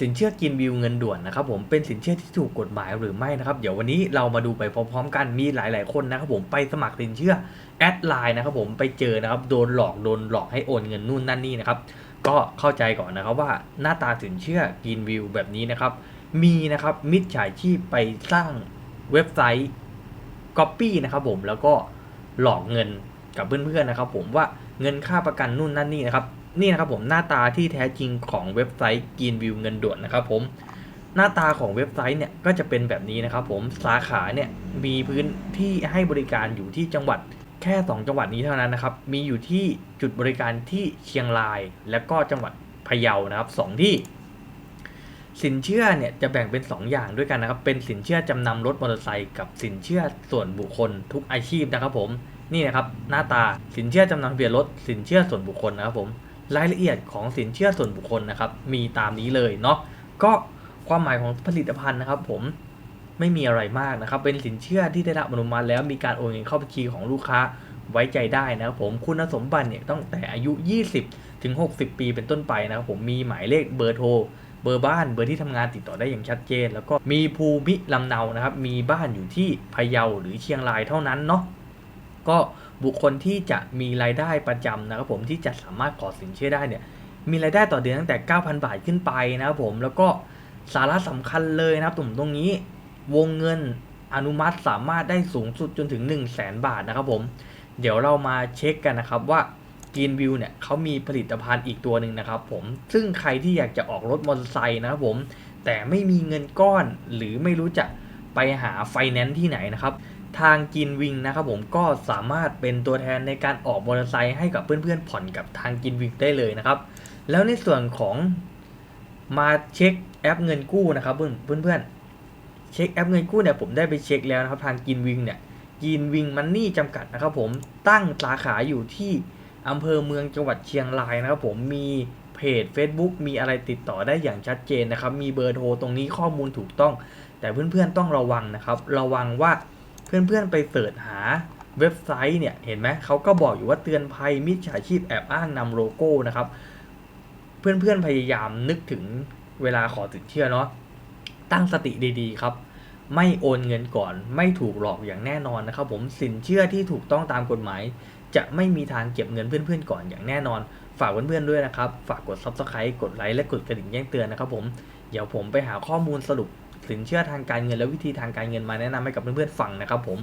สินเชื่อกินวิวเงินด่วนนะครับผมเป็นสินเชื่อที่ถูกกฎหมายหรือไม่นะครับเดี๋ยววันนี้เรามาดูไปพร้อมๆกันมีหลาย ๆคนนะครับผมไปสมัครสินเชื่อแอดไลน์นะครับผมไปเจอนะครับโดนหลอกโดนหลอกให้โอนเงินนู่นนั่นนี่นะครับก็เข้าใจก่อนนะครับว่าหน้าตาสินเชื่อกินวิวแบบนี้นะครับมีนะครับมิจฉาชีพไปสร้างเว็บไซต์ Copy นะครับผมแล้วก็หลอกเงินกับเพื่อนๆนะครับผมว่าเงินค่าประกันนู่นนั่นนี่นะครับ นี่นะครับผมหน้าตาที่แท้จริงของเว็บไซต์กินวิวเงินด่วนนะครับผมหน้าตาของเว็บไซต์เนี่ยก็จะเป็นแบบนี้นะครับผมสาขาเนี่ยมีพื้นที่ให้บริการอยู่ที่จังหวัดแค่ 2 จังหวัดนี้เท่านั้นนะครับ มีอยู่ที่จุดบริการที่เชียงราย และก็จังหวัดพะเยานะครับสองที่ สินเชื่อเนี่ยจะแบ่งเป็น 2 อย่างด้วยกันนะครับ เป็นสินเชื่อจำนำรถมอเตอร์ไซค์กับสินเชื่อส่วนบุคคลทุกอาชีพนะครับผม นี่นะครับหน้าตาสินเชื่อจำนำทะเบียนรถสินเชื่อส่วนบุคคลนะครับผม รายละเอียดของสินเชื่อส่วนบุคคลนะครับมีตามนี้เลยเนาะก็ความหมายของผลิตภัณฑ์นะครับ ผมไม่มีอะไรมากนะครับ เป็นสินเชื่อที่ได้รับอนุมัติแล้วมีการโอนเงินเข้าบัญชีของลูกค้าไว้ใจได้นะครับผมคุณสมบัติเนี่ยต้องแต่อายุ 20 ถึง 60 ปีเป็นต้นไปนะครับผมมีหมายเลขเบอร์โทรเบอร์บ้านเบอร์ที่ทำงานติดต่อได้อย่างชัดเจน แล้วก็มีภูมิลำเนานะครับ มีบ้านอยู่ที่พะเยาหรือเชียงรายเท่านั้นเนาะก็ บุคคลที่จะมีรายได้ประจำนะครับผมที่จะสามารถขอสินเชื่อได้เนี่ยมีรายได้ต่อเดือนตั้งแต่ 9,000 บาทขึ้นไปนะครับผมแล้วก็สาระสำคัญเลยนะครับตรงตรงนี้วงเงินอนุมัติสามารถได้สูงสุดจนถึง 1 0 0 0 0แบาทนะครับผม เดี๋ยวเรามาเช็คกันนะครับว่ากินวิวเนี่ยเขามีผลิตภัณฑ์อีกตัวหนึ่งนะครับผมซึ่งใครที่อยากจะออกรถมอเตอร์ไซค์นะครับผมแต่ไม่มีเงินก้อนหรือไม่รู้จะไปหาไฟแนนซ์ที่ไหนนะครับ ทางกินวิงนะครับผมก็สามารถเป็นตัวแทนในการออกมอเตอร์ไซค์ให้กับเพื่อนๆผ่อนกับทางกินวิงได้เลยนะครับ แล้วในส่วนของมาเช็คแอปเงินกู้นะครับเพื่อนๆเช็คแอปเงินกู้เนี่ยผมได้ไปเช็คแล้วนะครับทางกินวิงเนี่ยกินวิงมันนี่จำกัดนะครับผมตั้งสาขาอยู่ที่อำเภอเมืองจังหวัดเชียงรายนะครับผมมีเพจ Facebook มีอะไรติดต่อได้อย่างชัดเจนนะครับ มีเบอร์โทรตรงนี้ข้อมูลถูกต้อง แต่เพื่อนๆต้องระวังนะครับ ระวังว่า เพื่อนๆไปเสิร์ชหาเว็บไซต์เนี่ยเห็นไหมเขาก็บอกอยู่ว่าเตือนภัยมิจฉาชีพแอบอ้างนำโลโก้นะครับ เพื่อนๆพยายามนึกถึงเวลาขอสินเชื่อเนาะตั้งสติดีๆครับ ไม่โอนเงินก่อนไม่ถูกหลอกอย่างแน่นอนนะครับ ผมสินเชื่อที่ถูกต้องตามกฎหมาย จะไม่มีทางเก็บเงินเพื่อนๆก่อนอย่างแน่นอน ฝากเพื่อนๆด้วยนะครับ ฝากกด subscribe กดไลค์และกดกระดิ่งแจ้งเตือนนะครับ ผมเดี๋ยวผมไปหาข้อมูลสรุป สินเชื่อทางการเงินและวิธีทางการเงินมาแนะนำให้กับเพื่อนๆฟังนะครับผม